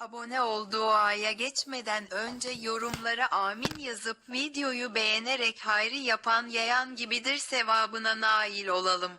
Abone ol duaya geçmeden önce yorumlara amin yazıp videoyu beğenerek hayrı yapan yayan gibidir sevabına nail olalım.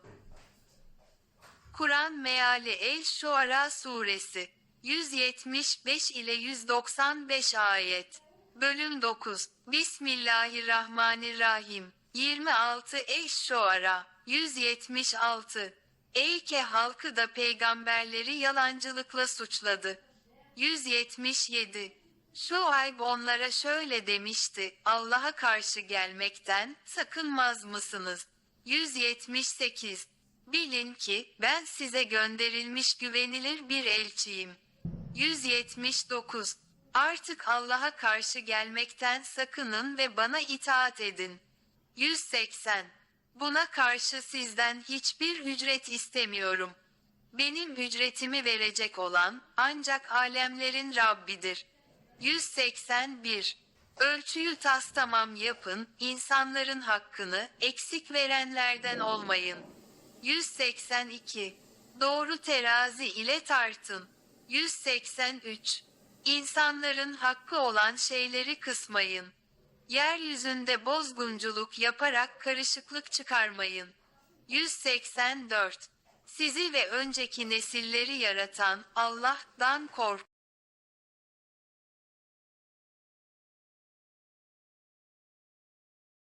Kur'an meali El-Şuara suresi 175 ile 195 ayet. Bölüm 9. Bismillahirrahmanirrahim. 26 Eş-Şuara 176. Eyke halkı da peygamberleri yalancılıkla suçladı. 177. Şuayb onlara şöyle demişti, Allah'a karşı gelmekten sakınmaz mısınız? 178. Bilin ki, ben size gönderilmiş güvenilir bir elçiyim. 179. Artık Allah'a karşı gelmekten sakının ve bana itaat edin. 180. Buna karşı sizden hiçbir ücret istemiyorum. Benim ücretimi verecek olan ancak alemlerin Rabbidir. 181. Ölçüyü tas tamam yapın, insanların hakkını eksik verenlerden olmayın. 182. Doğru terazi ile tartın. 183. İnsanların hakkı olan şeyleri kısmayın. Yeryüzünde bozgunculuk yaparak karışıklık çıkarmayın. 184. Sizi ve önceki nesilleri yaratan Allah'tan kork.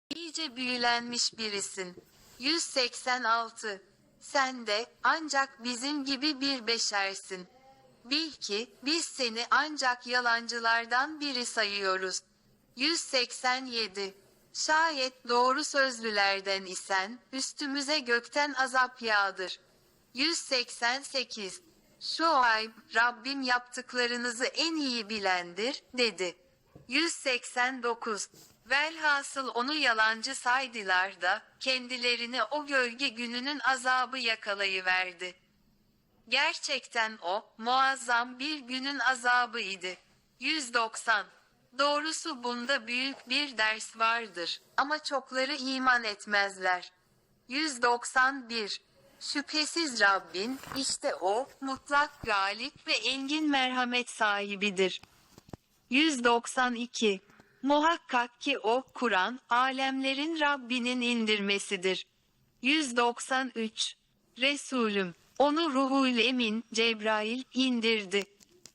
İyice büyülenmiş birisin. 186. Sen de ancak bizim gibi bir beşersin. Bil ki biz seni ancak yalancılardan biri sayıyoruz. 187. Şayet doğru sözlülerden isen üstümüze gökten azap yağdır. 188. Şuayb, Rabbim yaptıklarınızı en iyi bilendir, dedi. 189. Velhasıl onu yalancı saydılar da, kendilerini o gölge gününün azabı yakalayıverdi. Gerçekten o, muazzam bir günün azabı idi. 190. Doğrusu bunda büyük bir ders vardır, ama çokları iman etmezler. 191. Şüphesiz Rabbin, işte o, mutlak galip ve engin merhamet sahibidir. 192. Muhakkak ki o, Kur'an, alemlerin Rabbinin indirmesidir. 193. Resulüm, onu ruhul emin, Cebrail, indirdi.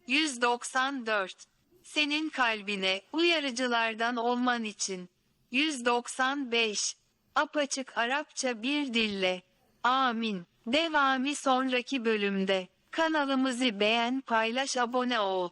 194. Senin kalbine, uyarıcılardan olman için. 195. Apaçık Arapça bir dille. Amin. Devamı sonraki bölümde. Kanalımızı beğen, paylaş, abone ol.